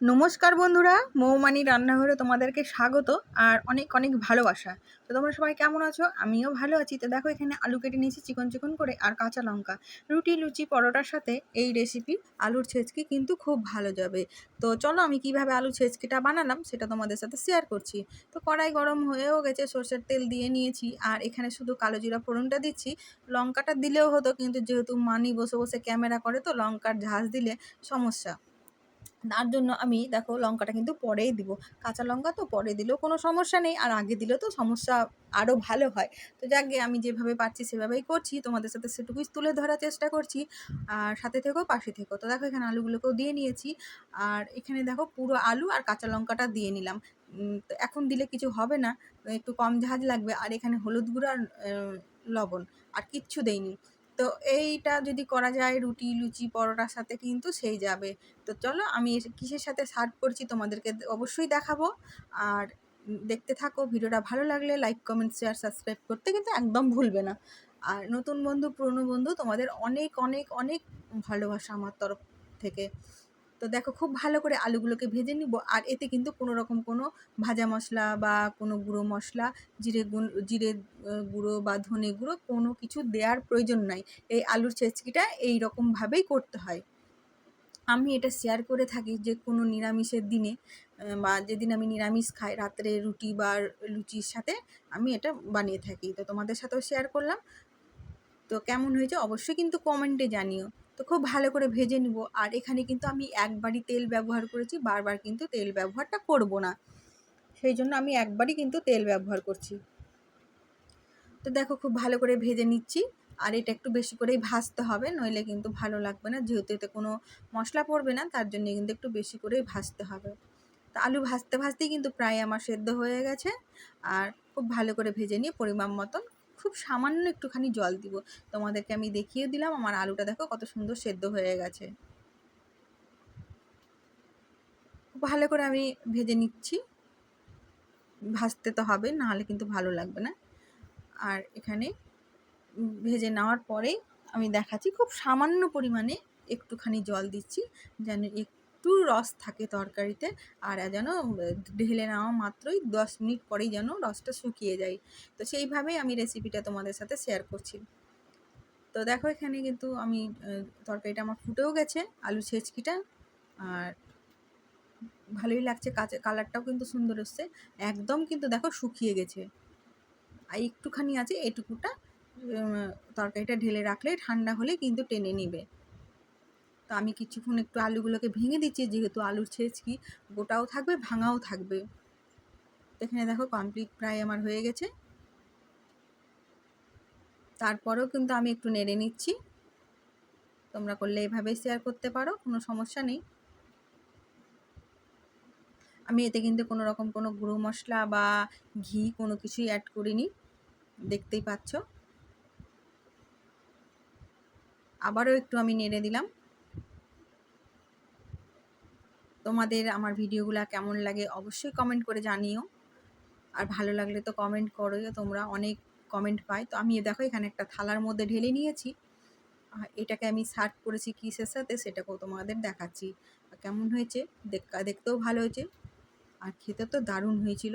নমস্কার বন্ধুরা, মৌমানি রান্নাঘরে তোমাদেরকে স্বাগত আর অনেক অনেক ভালোবাসা। তো তোমরা সবাই কেমন আছো? আমিও ভালো আছি। তো দেখো এখানে আলু কেটে নিয়েছি চিকন চিকন করে আর কাঁচা লঙ্কা। রুটি, লুচি, পরোটার সাথে এই রেসিপি আলুর ছেচকি কিন্তু খুব ভালো যাবে। তো চলো আমি কীভাবে আলু ছেচকিটা বানালাম সেটা তোমাদের সাথে শেয়ার করছি। তো কড়াই গরম হয়েও গেছে, সর্ষের তেল দিয়ে নিয়েছি আর এখানে শুধু কালো জিরা ফোড়নটা দিচ্ছি। লঙ্কাটা দিলেও হতো কিন্তু যেহেতু মানি বসে বসে ক্যামেরা করে তো লঙ্কার ঝাঁজ দিলে সমস্যা। তার জন্য আমি দেখো লঙ্কাটা কিন্তু পরেই দিব। কাঁচা লঙ্কা তো পরে দিলেও কোনো সমস্যা নেই, আর আগে দিলেও তো সমস্যা আরও ভালো হয়। তো যাকে আমি যেভাবে পারছি সেভাবেই করছি, তোমাদের সাথে সেটুকুই তুলে ধরার চেষ্টা করছি। আর সাথে থেকেও পাশে থেকেও তো দেখো এখানে আলুগুলোকেও দিয়ে নিয়েছি। আর এখানে দেখো পুরো আলু আর কাঁচা লঙ্কাটা দিয়ে নিলাম। তো এখন দিলে কিছু হবে না, একটু কম ঝাঁজ লাগবে। আর এখানে হলুদ গুঁড়ো আর লবণ, আর কিচ্ছু দেইনি। তো এইটা যদি করা যায়, রুটি, লুচি, পরোটার সাথে কিন্তু সেই যাবে। তো চলো আমি কিসের সাথে সার্ভ করছি তোমাদেরকে অবশ্যই দেখাবো। আর দেখতে থাকো, ভিডিওটা ভালো লাগলে লাইক কমেন্ট শেয়ার সাবস্ক্রাইব করতে কিন্তু একদম ভুলবে না। আর নতুন বন্ধু, পুরনো বন্ধু, তোমাদের অনেক অনেক অনেক ভালোবাসা আমার তরফ থেকে। তো দেখো খুব ভালো করে আলুগুলোকে ভেজে নিব। আর এতে কিন্তু কোনো রকম কোনো ভাজা মশলা বা কোনো গুঁড়ো মশলা, জিরে গুণ, জিরে গুঁড়ো বা ধনে গুঁড়ো কোনো কিছু দেওয়ার প্রয়োজন নাই। এই আলুর ছেচকিটা এই রকমভাবেই করতে হয়। আমি এটা শেয়ার করে থাকি যে কোনো নিরামিষের দিনে বা যেদিন আমি নিরামিষ খাই, রাত্রে রুটি বা লুচির সাথে আমি এটা বানিয়ে থাকি। তো তোমাদের সাথেও শেয়ার করলাম। তো কেমন হয়েছে অবশ্যই কিন্তু কমেন্টে জানিও। তো খুব ভালো করে ভেজে নিব। আর এখানে কিন্তু আমি একবারই তেল ব্যবহার করেছি, বারবার কিন্তু তেল ব্যবহারটা করব না। সেই জন্য আমি একবারই কিন্তু তেল ব্যবহার করছি। তো দেখো খুব ভালো করে ভেজে নিচ্ছি। আর এটা একটু বেশি করেই ভাজতে হবে, নইলে কিন্তু ভালো লাগবে না। যেহেতু এতে কোনো মশলা পড়বে না, তার জন্য কিন্তু একটু বেশি করেই ভাজতে হবে। তো আলু ভাজতে ভাজতেই কিন্তু প্রায় আমার সেদ্ধ হয়ে গেছে। আর খুব ভালো করে ভেজে নিয়ে পরিমাণ মতন খুব সামান্য একটুখানি জল দিব। তোমাদেরকে আমি দেখিয়ে দিলাম, আমার আলুটা দেখো কত সুন্দর সেদ্ধ হয়ে গেছে। ভালো করে আমি ভেজে নিচ্ছি। ভাজতে তো হবে, নাহলে কিন্তু ভালো লাগবে না। আর এখানে ভেজে নেওয়ার পরেই আমি দেখাচ্ছি, খুব সামান্য পরিমাণে একটুখানি জল দিচ্ছি, যেন একটু রস থাকে তরকারিতে, আর যেন ঢেলে নেওয়া মাত্রই দশ মিনিট পরেই যেন রসটা শুকিয়ে যায়। তো সেইভাবেই আমি রেসিপিটা তোমাদের সাথে শেয়ার করছি। তো দেখো এখানে কিন্তু আমি তরকারিটা আমার ফুটেও গেছে, আলু ছেচকিটা, আর ভালোই লাগছে, কাঁচা কালারটাও কিন্তু সুন্দর এসছে। একদম কিন্তু দেখো শুকিয়ে গেছে। আর একটুখানি আছে, এটুকুটা তরকারিটা ঢেলে রাখলে ঠান্ডা হলে কিন্তু টেনে নিবে। তো আমি কিছুক্ষণ একটু আলুগুলোকে ভেঙে দিচ্ছি, যেহেতু আলুর ছেচকি গোটাও থাকবে, ভাঙাও থাকবে। এখানে দেখো কমপ্লিট প্রায় আমার হয়ে গেছে। তারপরেও কিন্তু আমি একটু নেড়ে নিচ্ছি। তোমরা করলে এভাবেই শেয়ার করতে পারো, কোনো সমস্যা নেই। আমি এতে কিন্তু কোনো রকম কোনো গুঁড়ো মশলা বা ঘি কোনো কিছুই অ্যাড করিনি, দেখতেই পাচ্ছ। আবারও একটু আমি নেড়ে দিলাম। তোমাদের আমার ভিডিওগুলো কেমন লাগে অবশ্যই কমেন্ট করে জানিও। আর ভালো লাগলে তো কমেন্ট করো তোমরা অনেক কমেন্ট পাই তো আমি দেখো, এখানে একটা থালার মধ্যে ঢেলে নিয়েছি। এটাকে আমি সার্ভ করেছি কিসের সাথে সেটাকেও তোমাদের দেখাচ্ছি। কেমন হয়েছে? দেখতেও ভালো হয়েছে। আর খেতে তো দারুণ হয়েছিল।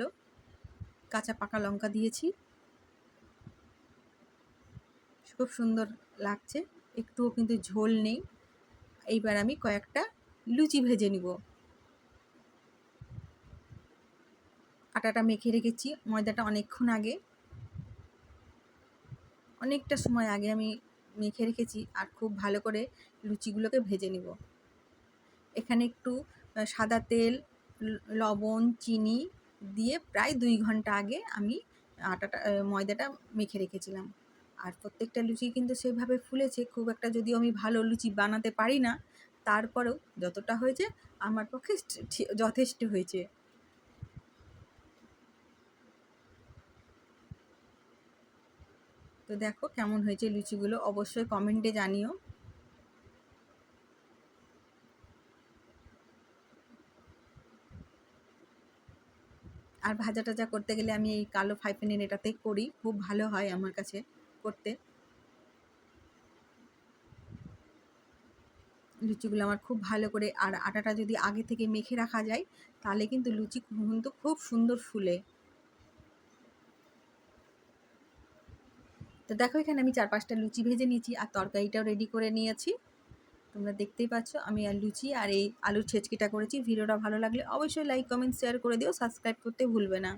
কাঁচা পাকা লঙ্কা দিয়েছি। খুব সুন্দর লাগছে। একটুও কিন্তু ঝোল নেই। এইবার আমি কয়েকটা লুচি ভেজে নিব। আটাটা মেখে রেখেছি। ময়দাটা অনেকক্ষণ আগে। অনেকটা সময় আগে আমি মেখে রেখেছি আর খুব ভালো করে লুচিগুলোকে ভেজে নিব। এখানে একটু সাদা তেল লবণ, চিনি দিয়ে প্রায় দুই ঘণ্টা আগে আমি আটাটা ময়দাটা মেখে রেখেছিলাম। আর প্রত্যেকটা লুচি কিন্তু সেভাবে ফুলেছে, খুব একটা যদিও আমি ভালো লুচি বানাতে পারি না, তারপরেও যতটা হয়েছে আমার পক্ষে যথেষ্ট হয়েছে। তো দেখো কেমন হয়েছে লুচিগুলো, অবশ্যই কমেন্টে জানিও। আর ভাজা টাজা করতে গেলে আমি এই কালো ফাইফেনের এটাতেই করি, খুব ভালো হয় আমার কাছে করতে। লুচিগুলো আমার খুব ভালো করে, আর আটাটা যদি আগে থেকে মেখে রাখা যায়, তাহলে কিন্তু লুচি কিন্তু খুব সুন্দর ফুলে। তো দেখো এখানে আমি চার পাঁচটা লুচি ভেজে নিয়েছি আর তরকারিটাও রেডি করে নিয়েছি। তোমরা দেখতেই পাচ্ছ আমি আর লুচি আর এই আলুর ছেচকিটা করেছি। ভিডিওটা ভালো লাগলে অবশ্যই লাইক কমেন্ট শেয়ার করে দিও। সাবস্ক্রাইব করতে ভুলবে না।